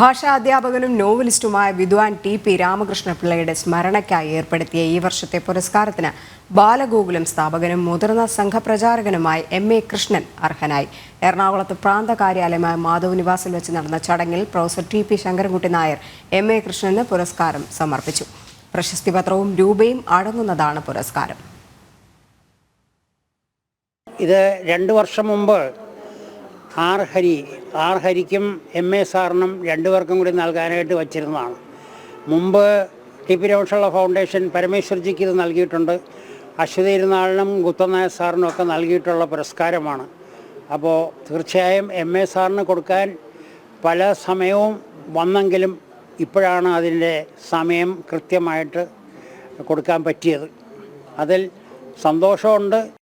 ഭാഷാ അധ്യാപകനും നോവലിസ്റ്റുമായ വിദ്വാൻ ടി പി രാമകൃഷ്ണപിള്ളയുടെ സ്മരണയ്ക്കായി ഏർപ്പെടുത്തിയ ഈ വർഷത്തെ പുരസ്കാരത്തിന് ബാലഗോകുലം സ്ഥാപകനും മുതിർന്ന സംഘപ്രചാരകനുമായ എം എ കൃഷ്ണൻ അർഹനായി. എറണാകുളത്ത് പ്രാന്ത കാര്യാലയമായ മാധവ് നിവാസിൽ വെച്ച് നടന്ന ചടങ്ങിൽ professor T P Sankarankutty Nair M A കൃഷ്ണന് പുരസ്കാരം സമർപ്പിച്ചു. പ്രശസ്തി പത്രവും രൂപയും അടങ്ങുന്നതാണ് പുരസ്കാരം. ഇത് രണ്ട് വർഷം മുമ്പ് ആർ ആർഹരിക്കും ആർ ഹരിക്കും എം എ സാറിനും രണ്ടുപേർക്കും കൂടി നൽകാനായിട്ട് വച്ചിരുന്നതാണ്. മുമ്പ് ടി പി രോഷുള്ള ഫൗണ്ടേഷൻ പരമേശ്വർജിക്ക് ഇത് നൽകിയിട്ടുണ്ട്. അശ്വതി ഇരുന്നാളിനും ഗുപ്തനായർ സാറിനും ഒക്കെ നൽകിയിട്ടുള്ള പുരസ്കാരമാണ്. അപ്പോൾ തീർച്ചയായും എം എ സാറിന് കൊടുക്കാൻ പല സമയവും വന്നെങ്കിലും ഇപ്പോഴാണ് അതിന്റെ സമയം കൃത്യമായിട്ട് കൊടുക്കാൻ പറ്റിയത്. അതിൽ സന്തോഷമുണ്ട്.